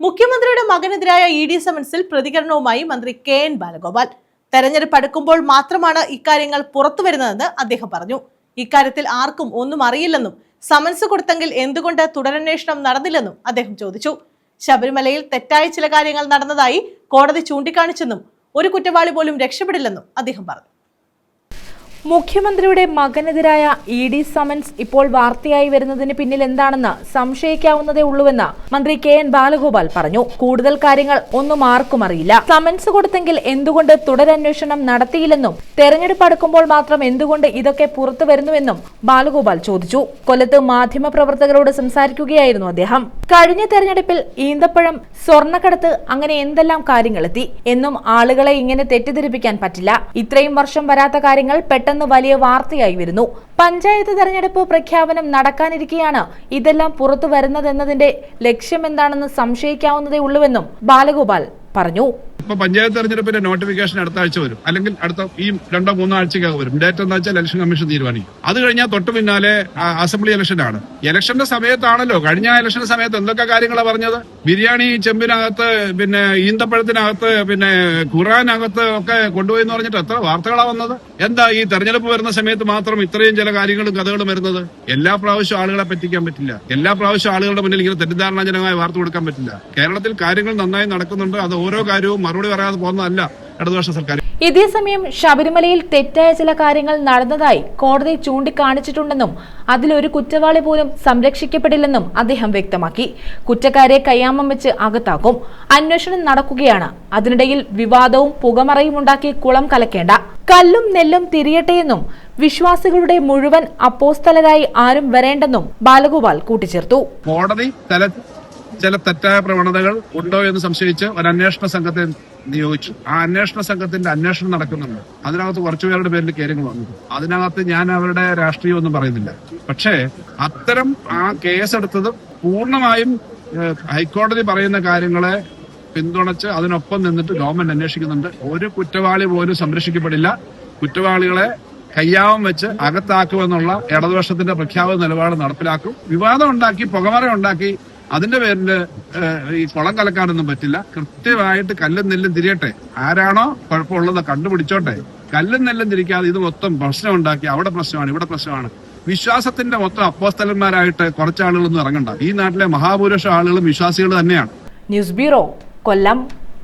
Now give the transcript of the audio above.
മുഖ്യമന്ത്രിയുടെ മകനെതിരായ E D സമൻസിൽ പ്രതികരണവുമായി മന്ത്രി കെ എൻ ബാലഗോപാൽ. തെരഞ്ഞെടുപ്പ് അടുക്കുമ്പോൾ മാത്രമാണ് ഇക്കാര്യങ്ങൾ പുറത്തു വരുന്നതെന്ന് അദ്ദേഹം പറഞ്ഞു. ഇക്കാര്യത്തിൽ ആർക്കും ഒന്നും അറിയില്ലെന്നും സമൻസ് കൊടുത്തെങ്കിൽ എന്തുകൊണ്ട് തുടരന്വേഷണം നടന്നില്ലെന്നും അദ്ദേഹം ചോദിച്ചു. ശബരിമലയിൽ തെറ്റായ ചില കാര്യങ്ങൾ നടന്നതായി കോടതി ചൂണ്ടിക്കാണിച്ചെന്നും ഒരു കുറ്റവാളി പോലും രക്ഷപ്പെടില്ലെന്നും അദ്ദേഹം പറഞ്ഞു. മുഖ്യമന്ത്രിയുടെ മകനെതിരായ ഇ ഡി സമൻസ് ഇപ്പോൾ വാർത്തയായി വരുന്നതിന് പിന്നിൽ എന്താണെന്ന് സംശയിക്കാവുന്നതേ ഉള്ളൂവെന്ന് മന്ത്രി കെ എൻ ബാലഗോപാൽ പറഞ്ഞു. കൂടുതൽ കാര്യങ്ങൾ ഒന്നും ആർക്കും അറിയില്ല. സമൻസ് കൊടുത്തെങ്കിൽ എന്തുകൊണ്ട് തുടരന്വേഷണം നടത്തിയില്ലെന്നും തെരഞ്ഞെടുപ്പ് അടുക്കുമ്പോൾ മാത്രം എന്തുകൊണ്ട് ഇതൊക്കെ പുറത്തു വരുന്നുവെന്നും ബാലഗോപാൽ ചോദിച്ചു. കൊല്ലത്ത് മാധ്യമപ്രവർത്തകരോട് സംസാരിക്കുകയായിരുന്നു അദ്ദേഹം. കഴിഞ്ഞ തെരഞ്ഞെടുപ്പിൽ ഈന്തപ്പഴം സ്വർണക്കടത്ത് അങ്ങനെ എന്തെല്ലാം കാര്യങ്ങളെത്തി? എന്നും ആളുകളെ ഇങ്ങനെ തെറ്റിദ്ധരിപ്പിക്കാൻ പറ്റില്ല. ഇത്രയും വർഷം വരാത്ത കാര്യങ്ങൾ പെട്ടെന്ന് വലിയ വാർത്തയായി വരുന്നു. പഞ്ചായത്ത് തെരഞ്ഞെടുപ്പ് പ്രഖ്യാപനം നടക്കാനിരിക്കെയാണ് ഇതെല്ലാം പുറത്തു വരുന്നതെന്നതിന്റെ ലക്ഷ്യം എന്താണെന്ന് സംശയിക്കാവുന്നതേ ഉള്ളൂവെന്നും ബാലഗോപാൽ പറഞ്ഞു. ഇപ്പൊ പഞ്ചായത്ത് തെരഞ്ഞെടുപ്പിന്റെ നോട്ടിഫിക്കേഷൻ അടുത്ത ആഴ്ച വരും. അല്ലെങ്കിൽ അടുത്ത ഈ രണ്ടോ മൂന്നോ ആഴ്ചക്കകം വരും. ഡേറ്റ് എന്താ വെച്ചാൽ ഇലക്ഷൻ കമ്മീഷൻ തീരുമാനിക്കും. അത് കഴിഞ്ഞാൽ തൊട്ട് പിന്നാലെ അസംബ്ലി ഇലക്ഷനാണ് ഇലക്ഷന്റെ സമയത്താണല്ലോ. കഴിഞ്ഞ ഇലക്ഷൻ സമയത്ത് എന്തൊക്കെ കാര്യങ്ങളാണ് പറഞ്ഞത്? ബിരിയാണി ചെമ്പിനകത്ത് പിന്നെ ഈന്തപ്പഴത്തിനകത്ത് പിന്നെ ഖുറാനകത്ത് ഒക്കെ കൊണ്ടുപോയി എന്ന് പറഞ്ഞിട്ട് എത്ര വാർത്തകളാണ് വന്നത്? എന്താ ഈ തെരഞ്ഞെടുപ്പ് വരുന്ന സമയത്ത് മാത്രം ഇത്രയും ചില കാര്യങ്ങളും കഥകളും വരുന്നത്? എല്ലാ പ്രാവശ്യവും ആളുകളെ പറ്റിക്കാൻ പറ്റില്ല. എല്ലാ പ്രാവശ്യവും ആളുകളുടെ മുന്നിൽ ഇങ്ങനെ തെറ്റിദ്ധാരണാജനകമായ വാർത്ത കൊടുക്കാൻ പറ്റില്ല. കേരളത്തിൽ കാര്യങ്ങൾ നന്നായി നടക്കുന്നുണ്ട്. അത് ഓരോ കാര്യവും മറുപടി പറയാതെ പോകുന്നതല്ല ഇടതുപക്ഷ സർക്കാർ. ഇതേസമയം ശബരിമലയിൽ തെറ്റായ ചില കാര്യങ്ങൾ നടന്നതായി കോടതി ചൂണ്ടിക്കാണിച്ചിട്ടുണ്ടെന്നും അതിലൊരു കുറ്റവാളി പോലും സംരക്ഷിക്കപ്പെടില്ലെന്നും അദ്ദേഹം വ്യക്തമാക്കി. കുറ്റക്കാരെ കയ്യാമം വെച്ച് അകത്താക്കും. അന്വേഷണം നടക്കുകയാണ്. അതിനിടയിൽ വിവാദവും പുകമറയും ഉണ്ടാക്കി കുളം കലക്കേണ്ട. കല്ലും നെല്ലും തിരിയട്ടെയെന്നും വിശ്വാസികളുടെ മുഴുവൻ അപ്പോസ്തലരായി ആരും വരേണ്ടെന്നും ബാലഗോപാൽ കൂട്ടിച്ചേർത്തു. കോടതി ചില തെറ്റായ പ്രവണതകൾ ഉണ്ടോ എന്ന് സംശയിച്ച് ഒരു അന്വേഷണ സംഘത്തെ നിയോഗിച്ചു. ആ അന്വേഷണ സംഘത്തിന്റെ അന്വേഷണം നടക്കുന്നുണ്ട്. അതിനകത്ത് കുറച്ചുപേരുടെ പേരിൽ കാര്യങ്ങൾ വന്നു. അതിനകത്ത് ഞാൻ അവരുടെ രാഷ്ട്രീയം ഒന്നും പറയുന്നില്ല. പക്ഷേ അത്തരം ആ കേസെടുത്തത് പൂർണമായും ഹൈക്കോടതി പറയുന്ന കാര്യങ്ങളെ പിന്തുണച്ച് അതിനൊപ്പം നിന്നിട്ട് ഗവൺമെന്റ് അന്വേഷിക്കുന്നുണ്ട്. ഒരു കുറ്റവാളി പോലും സംരക്ഷിക്കപ്പെടില്ല. കുറ്റവാളികളെ കയ്യാവം വെച്ച് അകത്താക്കുമെന്നുള്ള ഇടതുപക്ഷത്തിന്റെ പ്രഖ്യാപിത നിലപാട് നടപ്പിലാക്കും. വിവാദം ഉണ്ടാക്കി പുകമറ ഉണ്ടാക്കി അതിന്റെ പേരിൽ ഈ കുളം കലക്കാനൊന്നും പറ്റില്ല. കൃത്യമായിട്ട് കല്ലും നെല്ലും തിരിയട്ടെ. ആരാണോ കുഴപ്പമുള്ളത് കണ്ടുപിടിച്ചോട്ടെ. കല്ലും നെല്ലും തിരിക്കാതെ ഇത് മൊത്തം പ്രശ്നം ഉണ്ടാക്കി അവിടെ പ്രശ്നമാണ് ഇവിടെ പ്രശ്നമാണ്. വിശ്വാസത്തിന്റെ മൊത്തം അപ്പോസ്തലന്മാരായിട്ട് കുറച്ച് ആളുകളൊന്നും ഇറങ്ങണ്ട. ഈ നാട്ടിലെ മഹാപുരുഷ ആളുകളും വിശ്വാസികൾ തന്നെയാണ്. News bureau Kollam.